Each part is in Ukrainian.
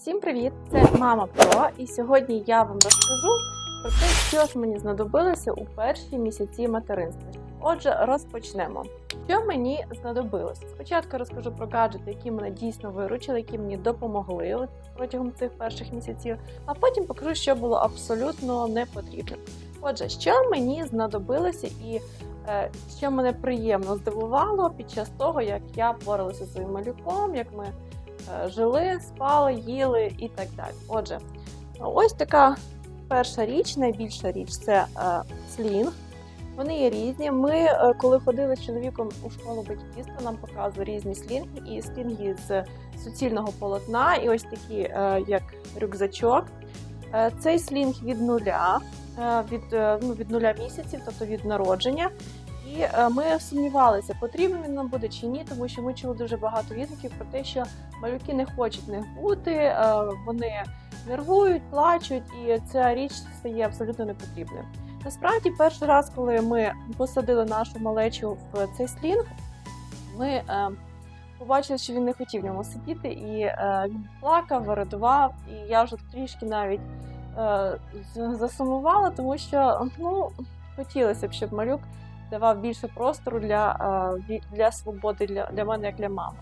Всім привіт! Це мама Про, і сьогодні я вам розкажу про те, що ж мені знадобилося у перші місяці материнства. Отже, розпочнемо. Що мені знадобилося? Спочатку розкажу про гаджети, які мене дійсно виручили, які мені допомогли протягом цих перших місяців, а потім покажу, що було абсолютно не потрібно. Отже, що мені знадобилося і е, що мене приємно здивувало під час того, як я боролася зі своїм малюком, як ми жили, спали, їли і так далі. Отже, ось така перша річ, найбільша річ це е, слінг. Вони є різні. Ми, е, коли ходили з чоловіком у школу батьківства, нам показували різні слінги, і слінги з суцільного полотна, і ось такі, е, як рюкзачок. Е, Цей слінг від нуля, е, від, е, ну, від нуля місяців, тобто від народження. І е, ми сумнівалися, потрібен він нам буде чи ні, тому що ми чули дуже багато відгуків про те, що малюки не хочуть них бути, е, вони нервують, плачуть, і ця річ стає абсолютно непотрібною. Насправді, перший раз, коли ми посадили нашу малечу в цей слінг, ми е, побачили, що він не хотів в ньому сидіти, і він плакав, вирадував, і я вже трішки навіть засумувала, тому що ну, хотілося б, щоб малюк давав більше простору для, е, для свободи для, для мене як для мами.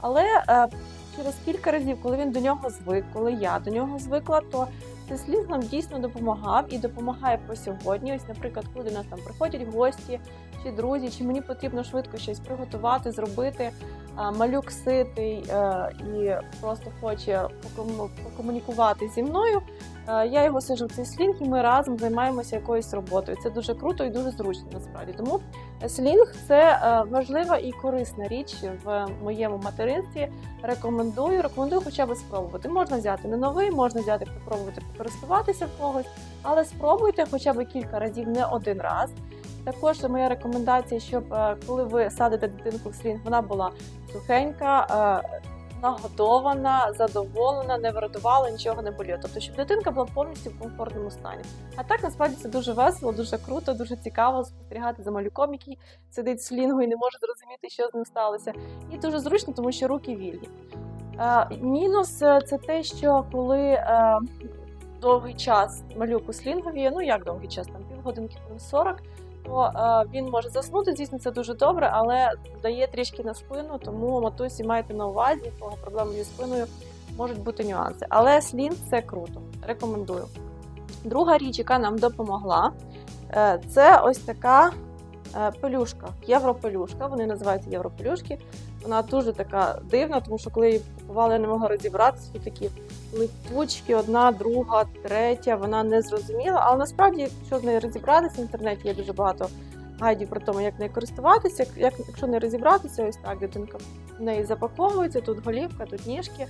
Але е, через кілька разів, коли він до нього звик, коли я до нього звикла, то цей сліз нам дійсно допомагав і допомагає по сьогодні. Ось, наприклад, коли до нас там приходять гості чи друзі, чи мені потрібно швидко щось приготувати, зробити. Малюк ситий е, і просто хоче покому- покомунікувати зі мною. Е, Я його сижу в цей слінг, і ми разом займаємося якоюсь роботою. Це дуже круто і дуже зручно насправді. Тому слінг це е, важлива і корисна річ в моєму материнстві. Рекомендую, рекомендую хоча б спробувати. Можна взяти не новий, можна взяти попробувати покористуватися в когось, але спробуйте хоча б кілька разів, не один раз. Також моя рекомендація, щоб е, коли ви садите дитинку в слінг, вона була сухенька, е, нагодована, задоволена, не вирадувала, нічого не боліло. Тобто, щоб дитинка була повністю в комфортному стані. А так насправді це дуже весело, дуже круто, дуже цікаво спостерігати за малюком, який сидить в слінгу і не може зрозуміти, що з ним сталося. І дуже зручно, тому що руки вільні. Е, мінус це те, що коли довгий час малюк у слінгові, ну як довгий час, там півгодинки, там 40, то е, він може заснути. Звісно, це дуже добре, але дає трішки на спину, тому матусі майте на увазі, кого проблеми зі спиною можуть бути нюанси. Але слін це круто. Рекомендую. Друга річ, яка нам допомогла, е, це ось така пелюшка, європелюшка. Вони називаються європелюшки. Вона дуже така дивна, тому що коли її купували, я не могла розібратися. Тут такі липучки, одна, друга, третя. Вона не зрозуміла. Але насправді, якщо з нею розібратися в інтернеті, є дуже багато гайдів про те, як нею користуватися. Як, як- якщо не розібратися, ось так дитинка в неї запаковується, тут голівка, тут ніжки.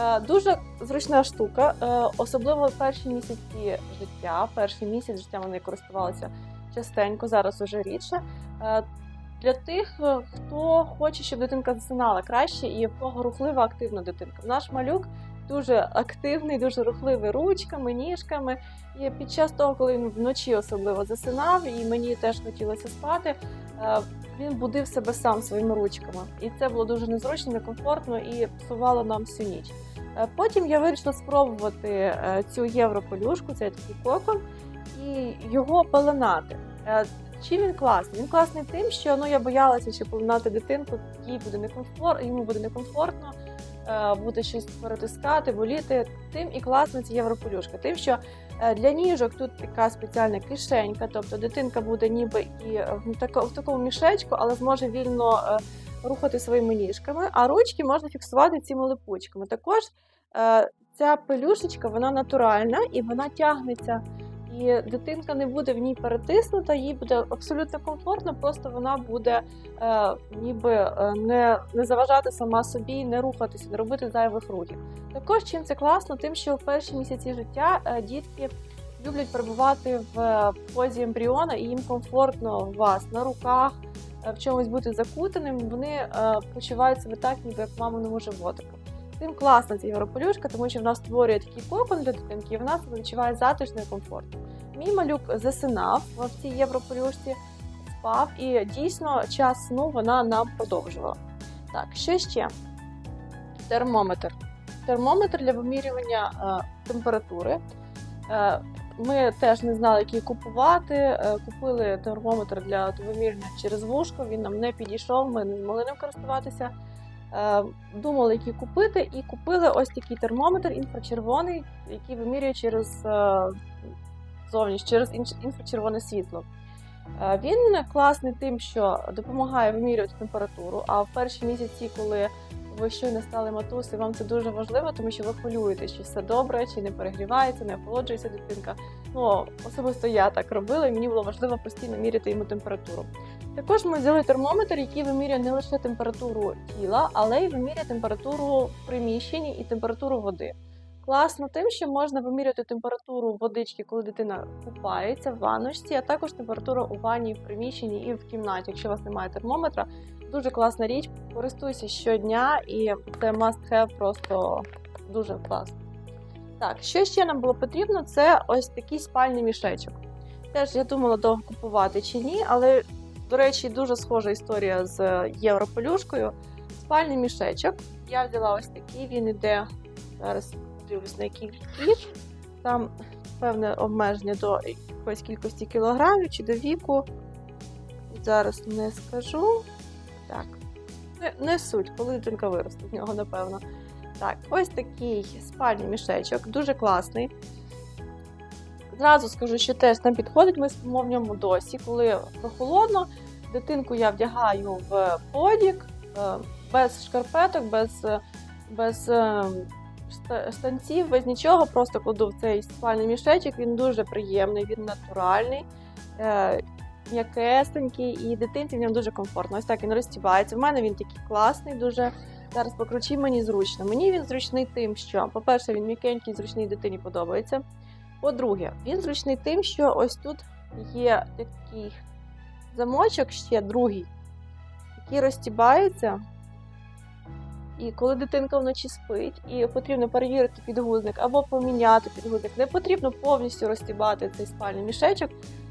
Е, Дуже зручна штука, е, особливо перші місяці життя. Перший місяць життя вони користувалися частенько, зараз уже рідше. Е, Для тих, е, хто хоче, щоб дитинка засинала краще, і в кого рухлива активна дитинка. Наш малюк дуже активний, дуже рухливий ручками, ніжками. І під час того, коли він вночі особливо засинав, і мені теж хотілося спати, е, він будив себе сам своїми ручками. І це було дуже незручно, некомфортно і псувало нам всю ніч. Потім я вирішила спробувати цю європелюшку, це такий кокон, і його пеленати. Е, Чим він класний? Він класний тим, що ну я боялася, що пеленати дитинку, їй буде некомфортно, йому буде некомфортно, е, буде щось перетискати, боліти. Тим і класна ця європелюшка. Тим, що е, для ніжок тут така спеціальна кишенька, тобто дитинка буде ніби і в, тако- в такому мішечку, але зможе вільно рухати своїми ніжками, а ручки можна фіксувати цими липучками. Також ця пелюшечка вона натуральна і вона тягнеться. І дитинка не буде в ній перетиснута, їй буде абсолютно комфортно, просто вона буде е, ніби е, не, не заважати сама собі, не рухатися, не робити зайвих рухів. Також чим це класно, тим, що в перші місяці життя е, дітки люблять перебувати в е, позі ембріона, і їм комфортно у вас на руках, е, в чомусь бути закутаним. Вони е, почувають себе так, ніби як в маминому животику. Тим класна ця європелюшка, тому що вона створює такий кокон для дитинки, і вона себе відчуває затишно і комфортно. Мій малюк засинав в цій європелюшці, спав, і дійсно час сну вона нам продовжувала. Так, що ще? Термометр. термометр для вимірювання е, температури. Е, Ми теж не знали, який купувати. Е, Купили термометр для вимірювання через вушко. Він нам не підійшов, ми не змогли ним користуватися. Е, Думали, який купити, і купили ось такий термометр інфрачервоний, який вимірює через е, зовніш, через інфрачервоне світло. Е, Він класний тим, що допомагає вимірювати температуру. А в перші місяці, коли ви щойно стали матусі, вам це дуже важливо, тому що ви хвилюєте, чи все добре, чи не перегрівається, не охолоджується дитинка. Ну особисто я так робила, і мені було важливо постійно міряти йому температуру. Також ми взяли термометр, який вимірює не лише температуру тіла, але й вимірює температуру в приміщенні і температуру води. Класно тим, що можна вимірювати температуру водички, коли дитина купається в ванночці, а також температуру у ванні, в приміщенні і в кімнаті. Якщо у вас немає термометра, дуже класна річ. Користуйся щодня, і це must have просто дуже класно. Так, що ще нам було потрібно, це ось такий спальний мішечок. Теж я думала довго купувати чи ні, але, до речі, дуже схожа історія з європолюшкою. Спальний мішечок. Я взяла ось такий, він іде зараз дивлюсь на який вік. Там певне обмеження до якоїсь кількості кілограмів чи до віку. Зараз не скажу. Так. Не, не суть, коли дитинка виросте в нього, напевно. Так, ось такий спальний мішечок, дуже класний. Зразу скажу, що теж нам підходить, ми спимо в ньому досі. Коли прохолодно, дитинку я вдягаю в подік, е, без шкарпеток, без, е, без е, штанців, без нічого, просто кладу в цей спальний мішечок. Він дуже приємний, він натуральний, м'якесенький, і дитинці в ньому дуже комфортно. Ось так він розтібається. В мене він такий класний, дуже. Зараз покручи, мені зручно. Мені він зручний тим, що, по-перше, він м'якенький, зручний дитині подобається. По-друге, він зручний тим, що ось тут є такий замочок, ще другий, який розтібається. І коли дитинка вночі спить, і потрібно перевірити підгузник або поміняти підгузник, не потрібно повністю розтібати цей спальний мішечок,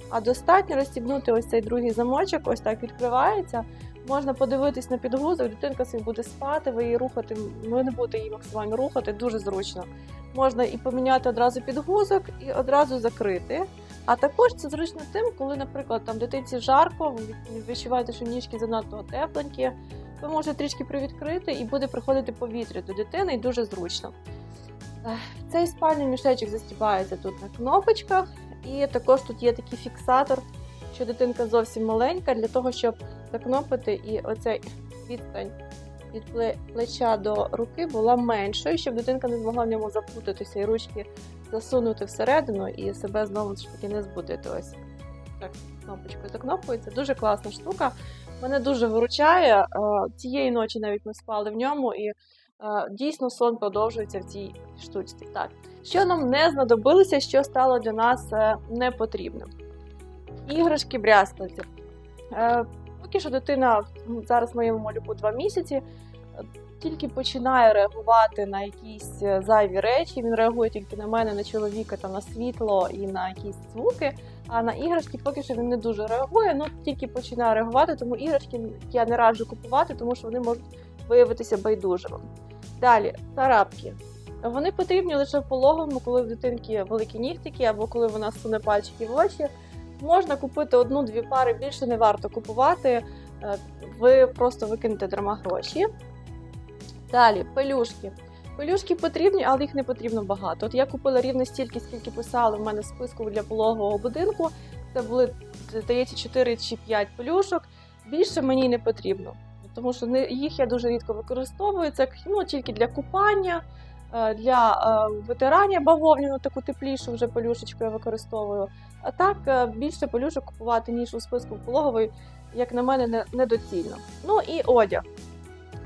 а достатньо розстібнути ось цей другий замочок, ось так відкривається. Можна подивитись на підгузок, дитинка собі буде спати, ви її рухати, ви не будете її максимально рухати, дуже зручно. Можна і поміняти одразу підгузок, і одразу закрити. А також це зручно тим, коли, наприклад, там дитинці жарко, ви відчуваєте, що ніжки занадто тепленькі, ви можете трішки привідкрити і буде приходити повітря до дитини, і дуже зручно. Цей спальний мішечок застібається тут на кнопочках, і також тут є такий фіксатор, що дитинка зовсім маленька, для того, щоб закнопити і оцей відстань від плеча до руки була меншою, щоб дитинка не змогла в ньому заплутатися і ручки засунути всередину і себе знову ж таки не збудити. Ось так кнопочкою закнопується. Дуже класна штука. Мене дуже виручає. Е, Цієї ночі навіть ми спали в ньому, і е, дійсно сон продовжується в цій штучці. Так, що нам не знадобилося, що стало для нас е, непотрібним. Іграшки брязкальці. Поки що дитина зараз моєму малюку 2 місяці. Тільки починає реагувати на якісь е, зайві речі. Він реагує тільки на мене, на чоловіка, там, на світло і на якісь звуки. А на іграшки поки що він не дуже реагує. Ну тільки починає реагувати, тому іграшки я не раджу купувати, тому що вони можуть виявитися байдужими. Далі царапки. Вони потрібні лише в пологовому, коли в дитинки великі нігтики, або коли вона суне пальчики в очі. Можна купити одну-дві пари, більше не варто купувати. Е, Ви просто викинете дарма гроші. Далі, пелюшки. Пелюшки потрібні, але їх не потрібно багато. От я купила рівно стільки, скільки писали в мене в списку для пологового будинку. Це були, здається, 4 чи 5 пелюшок. Більше мені не потрібно. Тому що їх я дуже рідко використовую. Це ну, тільки для купання, для е, витирання бавовняну, таку теплішу вже пелюшечку я використовую. А так е, більше пелюшок купувати, ніж у списку пологової, як на мене, не- недоцільно. Ну і одяг.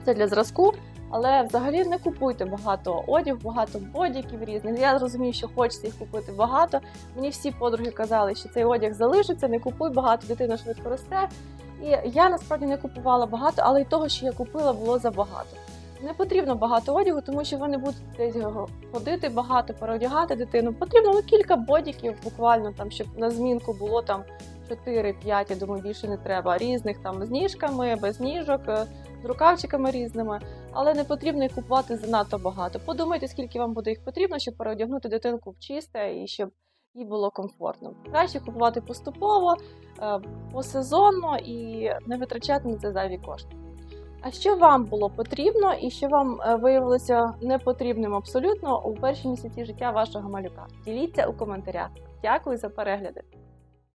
Це для зразку. Але взагалі не купуйте багато одягу, багато бодіків різних. Я розумію, що хочеться їх купити багато. Мені всі подруги казали, що цей одяг залишиться, не купуй багато, дитина швидко росте. І я насправді не купувала багато, але й того, що я купила, було забагато. Не потрібно багато одягу, тому що ви не будете десь ходити багато, переодягати дитину. Потрібно ну, кілька бодіків, буквально там, щоб на змінку було там 4-5, я думаю, більше не треба. Різних там з ніжками, без ніжок. Е, рукавчиками різними, але не потрібно їх купувати занадто багато. Подумайте, скільки вам буде їх потрібно, щоб переодягнути дитинку в чисте і щоб їй було комфортно. Краще купувати поступово, е, посезонно і не витрачати на це зайві кошти. А що вам було потрібно і що вам е, виявилося непотрібним абсолютно у перші місяці життя вашого малюка? Діліться у коментарях. Дякую за перегляди!